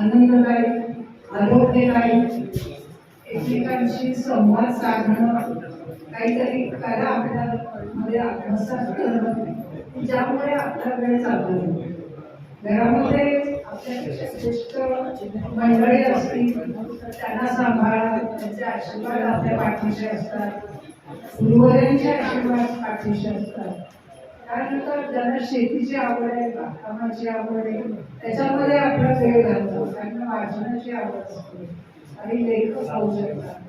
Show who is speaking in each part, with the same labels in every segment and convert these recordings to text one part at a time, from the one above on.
Speaker 1: आनंददायी आरोग्यदायी एकमेकांशी संवाद साधणं काहीतरी कला आपल्यामध्ये आत्मसात करणं ज्यामुळे आपला वेळ चालतो. घरामध्ये आपल्यापेक्षा श्रेष्ठ मंडळी असतील त्यांना सांभाळा त्यांचे आशीर्वाद आपल्या पाठीशी असतात. गुरुवरांचे आशीर्वाद पाठीशी असतात. त्यानंतर ज्यांना शेतीची आवड आहे बागकामाची आवड आहे त्याच्यामध्ये आपला वेळ घालतो. त्यांना वाचनाची आवड असते. आणि लेखक होऊ शकतात.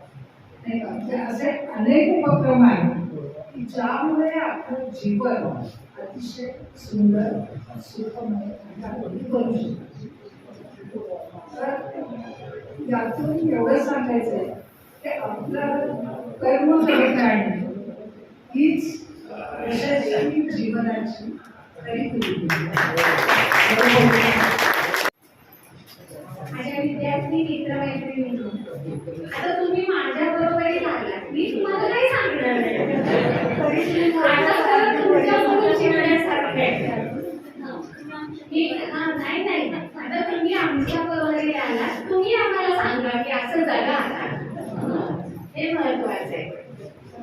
Speaker 1: नाही म्हणजे असे अनेक उपक्रम आहेत की ज्यामुळे आपलं जीवन अतिशय सुंदर सुखमय आणि करू शकतो. तर यातून एवढं सांगायचं आहे की आपलं कर्म करत राहणे हीच यशस्वी जीवनाची खरी गुरुकिल्ली आहे.
Speaker 2: माझ्या विद्यार्थी मित्रमैत्रिणी आता तुम्ही माझ्या बरोबरीत आलात मी तुम्हाला काही सांगणार नाही आता खरं तुमच्याकडून शिकण्यासारखं आहे मी हा नाही नाही आता तुम्ही आमच्या बरोबरी आलात तुम्ही आम्हाला सांगा की असं जगा आता हे महत्वाचं आहे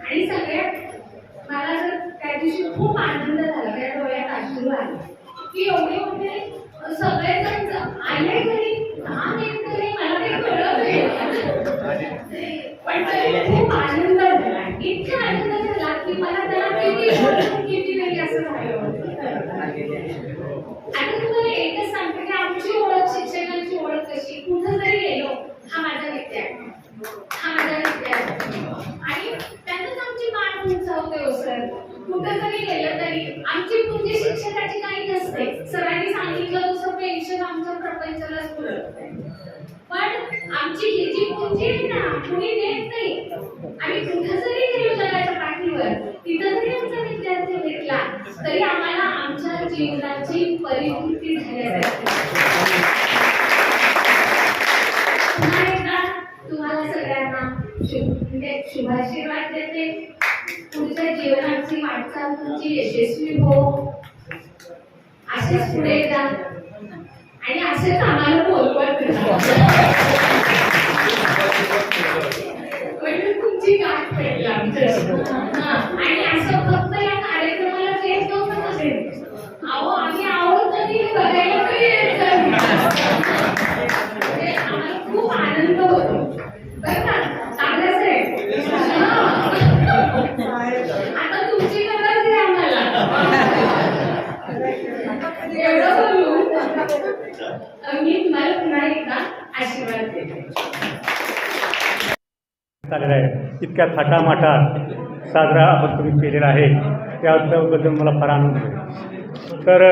Speaker 2: आणि सगळ्यात मला तर त्या दिवशी खूप आनंद झाला त्या डोळ्यात अश्रू आले की एवढे मोठे सगळेजण ज- आले घरी लहान आहेत घरी मला काही कळत नाही पण तरी खूप आनंद झाला इतका आनंद झाला की मला त्याला किती बोलून किती नाही असं झालं होतं. आता तुम्हाला एकच सांगते की आमची ओळख शिक्षकांची ओळख कशी कुठं जरी गेलो हा माझा विद्यार्थी हा माझा विद्यार्थी आणि त्यांनाच आमची मान उंचावते हो सर कुठं जरी गेलं तरी आमची पुंजी शिक्षकाची काही नसते सरांनी सांगितलं तसं पेन्शन आमच्या पण आमची ही जी पुंजी आहे ना कुणी देत नाही. आम्ही कुठं जरी गेलो जगाच्या पाठीवर तिथं जरी आमचा विद्यार्थी भेटला. तरी आम्हाला आमच्या जीवनाची परिपूर्ती झाल्यासारखी पुन्हा एकदा तुम्हाला सगळ्यांना शुभ म्हणजे शुभाशीर्वाद देते. तुमच्या जीवनाची वाटचाल तुमची यशस्वी हो. असेच पुढे जा आणि असेच आम्हाला बोलवत राहा. म्हणजे तुमची गाठ पडली आमच्याशी. हा. आणि असं फक्त या कार्यक्रमाला येत नव्हतं नसेल अहो आम्ही आहोत तरी हे बघायला तरी यायचं. म्हणजे आम्हाला खूप आनंद होतो बरं का चांगलंच आहे हा. आता तुमची गरज आहे आम्हाला एवढं बोलू मी तुम्हाला पुन्हा एकदा आशीर्वाद देते
Speaker 3: झालेला आहे. इतक्या थाटामाटात साजरा आपण तुम्ही केलेला आहे. त्याबद्दल मला फार आनंद होतो तर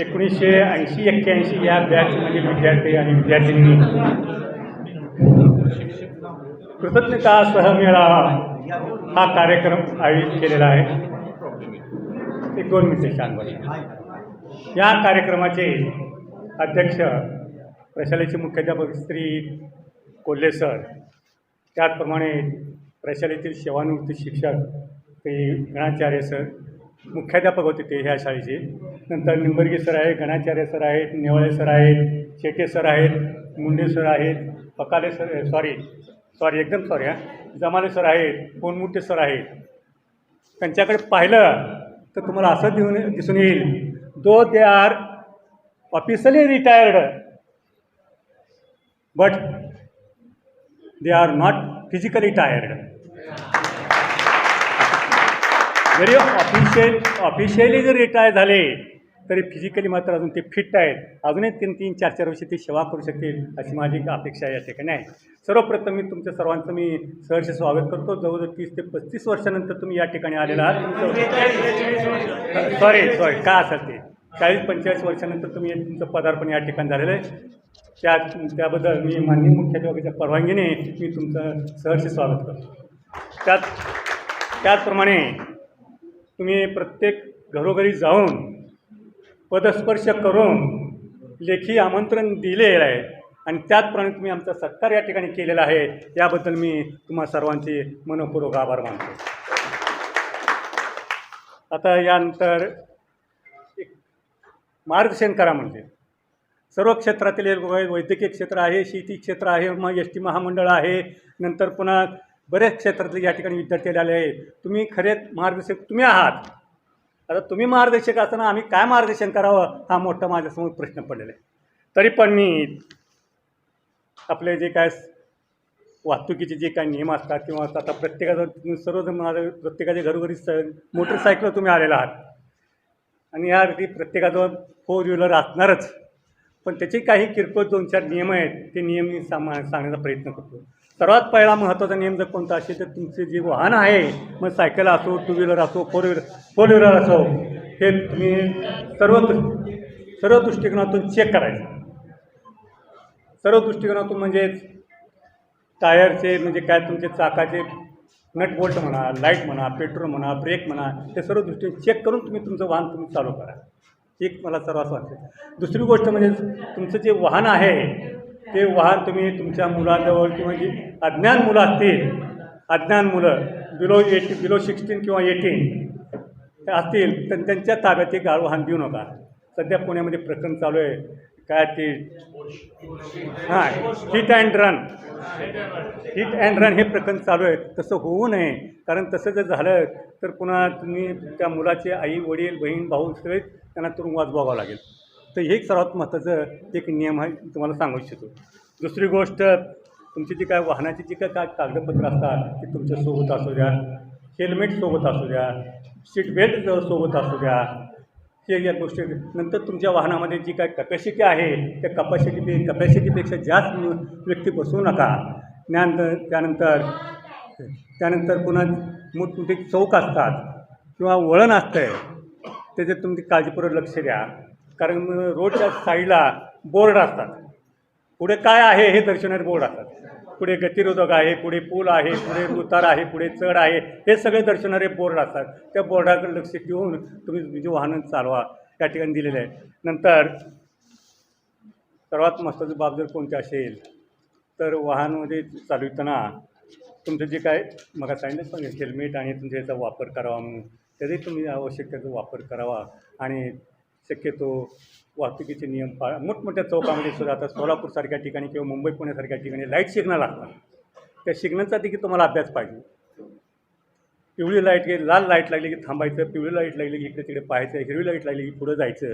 Speaker 3: एकोणीसशे ऐंशी एक्क्याऐंशी या बॅचमध्ये विद्यार्थी आणि विद्यार्थिनी कृतज्ञता सहमेळावा हा कार्यक्रम आयोजित केलेला आहे. एक दोन मिनिटे शांत या कार्यक्रमाचे अध्यक्ष प्रशालेचे मुख्याध्यापक श्री कोल्हे सर त्याचप्रमाणे प्रशालेतील सेवानिवृत्त शिक्षक ते गणाचार्य सर मुख्याध्यापक होते ते ह्या शाळेचे. नंतर निंबर्गी सर आहेत गणाचार्य सर आहेत नेवळे सर आहेत शेटे सर आहेत मुंडे सर आहेत पकाले सर सॉरी सॉरी एकदम सॉरी हां. जमाले सर आहेत कोणमुठे सर आहेत. त्यांच्याकडे पाहिलं तर तुम्हाला असं दिसून दिसून येईल though they are officially retired. But they are not physically tired जरी ऑफिशियल ऑफिशियली जर रिटायर झाले तरी फिजिकली मात्र अजून ते फिट आहेत. अजूनही तीन तीन चार चार वर्ष ते सेवा करू शकतील अशी माझी अपेक्षा या ठिकाणी आहे सर्वप्रथम मी तुमच्या सर्वांचं मी सहर्ष स्वागत करतो. जवळजवळ तीस ते पस्तीस वर्षानंतर तुम्ही या ठिकाणी आलेला आहात. सॉरी सॉरी काय असेल ते? चाळीस पंचेचाळीस वर्षानंतर तुम्ही तुमचं पदार्पण या ठिकाणी झालेलं आहे. त्या त्याबद्दल मी माननीय मुख्याध्यापकाच्या परवानगीने मी तुमचं सहर्ष स्वागत करतो. त्यात त्याचप्रमाणे तुम्ही प्रत्येक घरोघरी जाऊन पदस्पर्श करून लेखी आमंत्रण दिलेलं आहे आणि त्याचप्रमाणे तुम्ही आमचा सत्कार या ठिकाणी केलेला आहे याबद्दल मी तुम्हा सर्वांचे मनपूर्वक आभार मानतो. आता यानंतर मार्गदर्शन करा म्हणजे सर्व क्षेत्रातील एक वैद्यकीय क्षेत्र आहे शेती क्षेत्र आहे मग एस टी महामंडळ आहे नंतर पुन्हा बऱ्याच क्षेत्रातले या ठिकाणी विद्यार्थी आले आहेत. तुम्ही खरेच मार्गदर्शक तुम्ही आहात. आता तुम्ही मार्गदर्शक असताना आम्ही काय मार्गदर्शन करावं हा मोठा माझ्यासमोर प्रश्न पडलेला आहे. तरी पण मी आपले जे काय वाहतुकीचे जे काही नियम असतात किंवा आता प्रत्येकाचं सर्वजण माझं प्रत्येकाच्या घरोघरी स मोटरसायकल तुम्ही आलेला आहात. आणि या अगदी प्रत्येकाजवळ फोर व्हीलर असणारच. पण त्याचे काही किरकोळ दोन चार नियम आहेत ते नियम मी सामा सांगण्याचा प्रयत्न करतो. सर्वात पहिला महत्त्वाचा नियम जर कोणता असेल तर तुमचे जे वाहन आहे मग सायकल असो टू व्हीलर असो फोर व्हीलर फोर व्हीलर असो हे तुम्ही सर्व सर्व दृष्टिकोनातून चेक करायचं. सर्व दृष्टिकोनातून म्हणजेच टायरचे म्हणजे काय तुमचे चाकाचे नट बोल्ट म्हणा लाइट म्हणा पेट्रोल म्हणा ब्रेक म्हणा ते सर्व दृष्टीने चेक करून तुम्ही तुमचं वाहन तुम्ही चालू करा. एक मला सर्वात वाटते. दुसरी गोष्ट म्हणजे तुमचं जे वाहन आहे ते वाहन तुम्ही तुमच्या मुलाजवळ किंवा जी अज्ञान मुलं असतील अज्ञान मुलं बिलो एटी बिलो सिक्स्टीन किंवा एटीन असतील तर त्यांच्या ताब्यात ते गाळ वाहन देऊ नका. सध्या पुण्यामध्ये प्रकरण चालू आहे. काय ते? हां hit and run hit and run हे प्रकरण चालू आहे. तसं होऊ नये. कारण तसं जर झालं तर पुन्हा तुम्ही त्या मुलाचे आई वडील बहीण भाऊ सगळे त्यांना तुरुंगवास बघावं लागेल. तर हे एक सर्वात महत्त्वाचं एक नियम आहे तुम्हाला सांगू इच्छितो. दुसरी गोष्ट तुमची जी काय वाहनाची जी काय काय कागदपत्र असतात ती तुमच्यासोबत असू द्या. हेल्मेट सोबत असू द्या. सीट बेल्ट सोबत असू द्या. हे या गोष्टी नंतर तुमच्या वाहनामध्ये जी काय कपॅसिटी आहे त्या कपॅसिटी कपॅसिटीपेक्षा जास्त व्यक्ती बसवू नका. ज्ञान त्यानंतर त्यानंतर पुन्हा मोठमोठे चौक असतात किंवा वळण असतं आहे त्याच्यात तुम्ही काळजीपूर्वक लक्ष द्या. कारण रोडच्या साईडला बोर्ड असतात. पुढे काय आहे हे दर्शवणारे बोर्ड असतात. पुढे गतिरोधक आहे पुढे पूल आहे पुढे उतार आहे पुढे चढ आहे हे सगळे दर्शवणारे बोर्ड असतात. त्या बोर्डाकडे लक्ष ठेवून तुम्ही म्हणजे वाहनं चालवा या ठिकाणी दिलेलं आहे. नंतर सर्वात महत्त्वाची बाब जर कोणती असेल तर वाहनमध्ये चालविताना तुमचं जे काय मग सांगितलं पण हेल्मेट आणि तुमच्या याचा वापर करावा म्हणून तरी तुम्ही आवश्यक त्याचा वापर करावा आणि शक्यतो वाहतुकीचे नियम पाळा मोठमोठ्या चौकामध्ये सुद्धा आता सोलापूरसारख्या ठिकाणी किंवा मुंबई पुण्यासारख्या ठिकाणी लाइट सिग्नल असतात. त्या सिग्नलचा देखील तुम्हाला अभ्यास पाहिजे. पिवळी लाइट गे लाल लाइट लागली की थांबायचं पिवळी लाइट लागली की इकडे तिकडे पाहायचं हिरवी लाइट लागली की पुढं जायचं.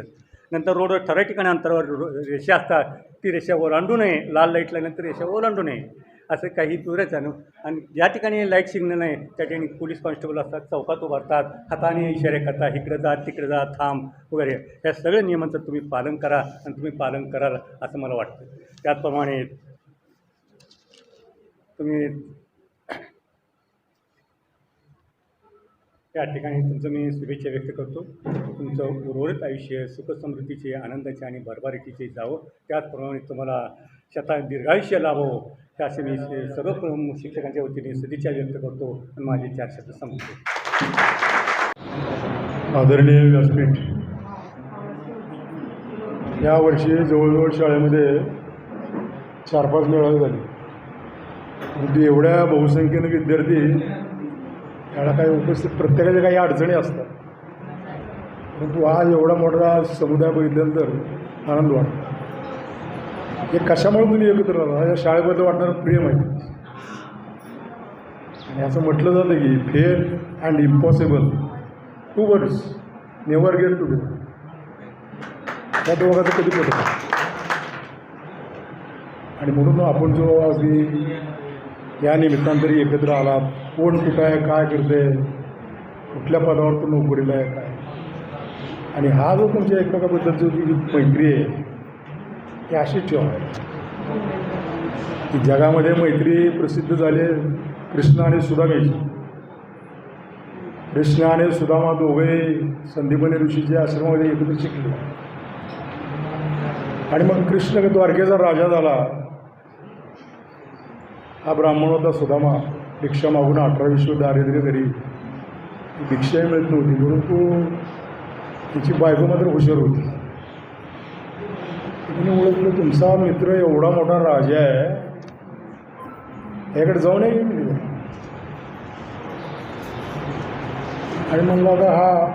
Speaker 3: नंतर रोडवर ठराविक ठिकाणी अंतरावर रो- रेषा असतात ती रेषा ओलांडू नये. लाल लाइट लागल्यानंतर रेषा ओलांडू नये. असं काही दूरच आहे आणि ज्या ठिकाणी लाइट सिग्नल आहे त्या ठिकाणी पोलीस कॉन्स्टेबल असतात चौकात उभारतात हाताने इशारे करतात इकडे जा तिकडे जा थांब वगैरे. या सगळ्या नियमांचं तुम्ही पालन करा आणि तुम्ही पालन कराल असं मला वाटतं. त्याचप्रमाणे तुम्ही या ठिकाणी तुमचं मी शुभेच्छा व्यक्त करतो. तुमचं उर्वरित आयुष्य सुखसमृद्धीचे आनंदाचे आणि भरभराटीचे जावं. त्याचप्रमाणे तुम्हाला शता दीर्घायुष्य लाभो. असे मी सर्व शिक्षकांच्या वतीने सदिच्छा व्यक्त करतो आणि माझे चार शब्द सांगतो
Speaker 4: आदरणीय व्यासपीठ यावर्षी जवळजवळ शाळेमध्ये चार पाच मेळावे झाले. परंतु एवढ्या बहुसंख्येनं विद्यार्थी त्याला काही उपस्थित प्रत्येकाच्या काही अडचणी असतात. परंतु आज एवढा मोठा समुदाय बघितल्यानंतर आनंद वाटतो. हे कशामुळे तुम्ही एकत्र राहता या शाळेबद्दल वाटणारं प्रेम आहे. आणि असं म्हटलं जातं की fair and impossible two words never get together त्या दोघांचं कधी पडत आणि म्हणून आपण जो अगदी या निमित्तांतरी एकत्र आलात कोण कुठं आहे काय करते कुठल्या पदावर तो नोकरीला आहे काय? आणि हा जो तुमच्या एकमेकाबद्दलची जी मैत्री आहे ती अशी ठेव. की जगामध्ये मैत्री प्रसिद्ध झाले कृष्ण आणि सुदामेची. कृष्ण आणि सुदामा दोघे संदीपनी ऋषीच्या आश्रमामध्ये एकत्र शिकले. आणि मग कृष्ण द्वारकेचा राजा झाला. हा ब्राह्मण होता सुदामा. भिक्षा मागून अठरा विश्व दारिद्र्य घरी भिक्षाही मिळत नव्हती परंतु तिची बायको मात्र हुशार होती. मी ओळखलं तुमचा मित्र एवढा मोठा राजा आहे. याकडे जाऊन ये म्हणजे आणि म्हणलं आता हा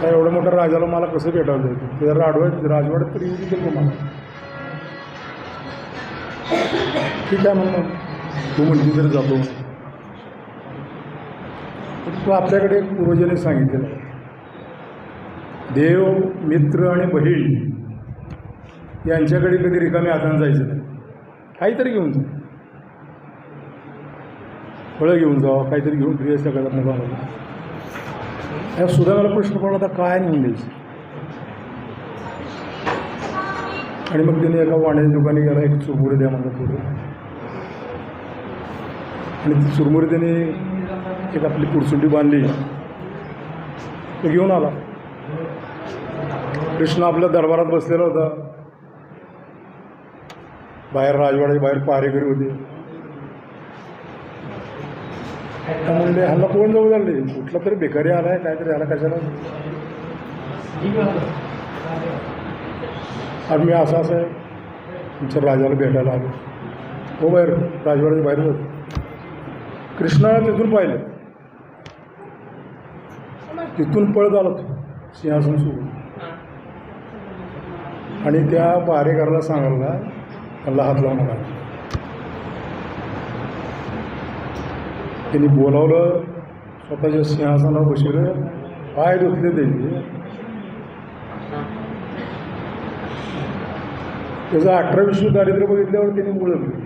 Speaker 4: त्या एवढ्या मोठ्या राजाला मला कसं भेटावं जायचं ते राडवत राजवाड्यात तरी येऊ देईल मला ठीक आहे म्हणून तू म्हणली तरी जातो. तू आपल्याकडे एक पूर्वजांनी सांगितलेलं आहे. देव मित्र आणि बहीण यांच्याकडे कधी रिकामी हातानं जायचं नाही. काहीतरी घेऊन जा. फळं घेऊन जा काहीतरी घेऊन ड्रेस सगळ्यात मुलाला या सुद्धा मला प्रश्न पडला आता काय नेऊन द्यायचं? आणि मग तिने एका वाण्याच्या दुकानी गेला एक चुरमुरे द्या म्हणलं पुढे आणि ती चुरमुरी त्याने एक आपली कुरसुंडी बांधली. तो घेऊन आला. कृष्ण आपल्या दरबारात बसलेला होता. बाहेर राजवाड्याच्या बाहेर पहारेकरी होते. त्या म्हणले ह्याला कोण जाऊ झाले? कुठला तरी बेकारी आलाय काहीतरी ह्याला कशाला? आणि मी असं असं आहे. तुमच्या राजाला भेटायला आलो. हो बाहेर राजवाड्याच्या बाहेर होत कृष्णाला तिथून पाहिलं. तिथून पळत आला तो. सिंहासन सोडून. आणि त्या पहारेकराला सांगायला त्याला हात लावू नका त्यांनी बोलावलं स्वतःच्या सिंहासनावर बसवलं पाय धुतले त्यांनी. त्याचं अठरा विश्व दारिद्र्य बघितल्यावर त्यांनी ओळखलं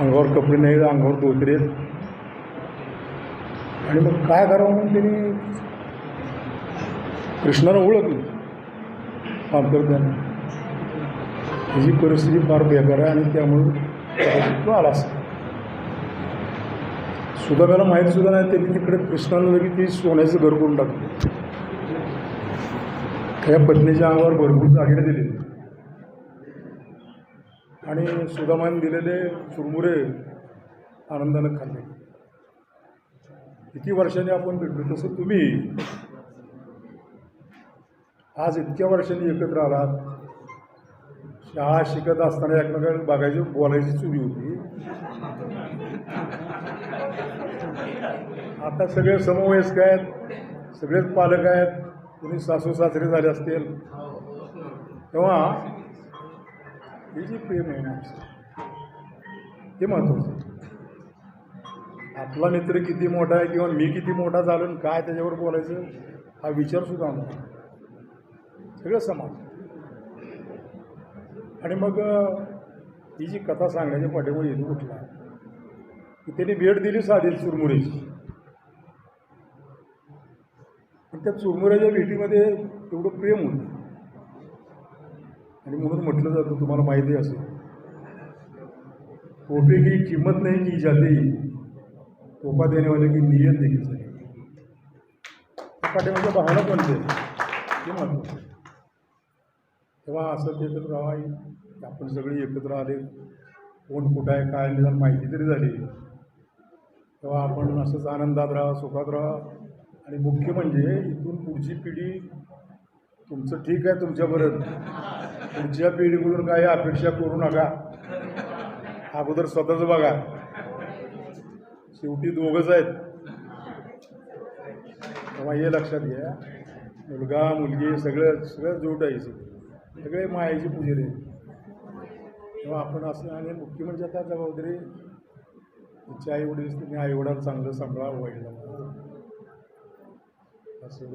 Speaker 4: अंगावर कपडे नाही अंगावर धोतरे आणि मग काय करावं म्हणून त्यांनी कृष्णाला ओळखलं. अंतर्ध्याने त्याची परिस्थिती फार बेकार आहे आणि त्यामुळे तो आला असं सुदाम्याला माहीत सुद्धा नाही त्यांनी तिकडे कृष्णाला लगेच ती सोन्याचं घर करून टाकलं. त्या पत्नीच्या अंगावर भरपूर दागिने दिले. आणि सुदामाने दिलेले चुरमुरे आनंदानं खाल्ले. किती वर्षांनी आपण भेटलो तसं तुम्ही आज इतक्या वर्षांनी एकत्र आलात. शाळा शिकत असताना एकमेकांना बघायची बोलायची चुरी होती. आता सगळे समवयस्क आहेत सगळेच पालक आहेत कोणी सासू सासरे झाले असतील. तेव्हा हे जे प्रेम आहे ना ते महत्त्वाचं आपला मित्र किती मोठा आहे किंवा मी किती मोठा झालो काय त्याच्यावर बोलायचं हा विचारसुद्धा आम्हाला. सगळं समाज. आणि मग ही जी कथा सांगण्याच्या पाठीमुळे येतो कुठला की त्यांनी भेट दिली साधील चुरमुरेची. पण त्या चुरमुऱ्याच्या भेटीमध्ये एवढं प्रेम होतं. आणि म्हणून म्हटलं जातं तुम्हाला माहिती असेल तोफे की किंमत नाही की जाती तोफा देण्यावाले की नियत देखील झाली पाठीमागच्या भावना पण ते हे तेव्हा असं ते एकत्र राहा की आपण सगळे एकत्र आले. कोण कुठं आहे काय निदान माहिती तरी झाली. तेव्हा आपण असंच आनंदात राहा सुखात राहा. आणि मुख्य म्हणजे इथून पुढची पिढी तुमचं ठीक आहे तुमच्यापर्यंत पुढच्या पिढीकडून काही अपेक्षा करू नका. अगोदर स्वतःच बघा. शेवटी दोघंच आहेत. तेव्हा हे लक्षात घ्या. मुलगा मुलगी सगळं सगळं जोड आहे सगळं. सगळे मायाची पुजेरे तेव्हा आपण असं आणि मुख्य म्हणजे आता जबाबदारी तुमचे आई वडील तुम्ही आई वडिलांना चांगलं सांभाळा वाईट असं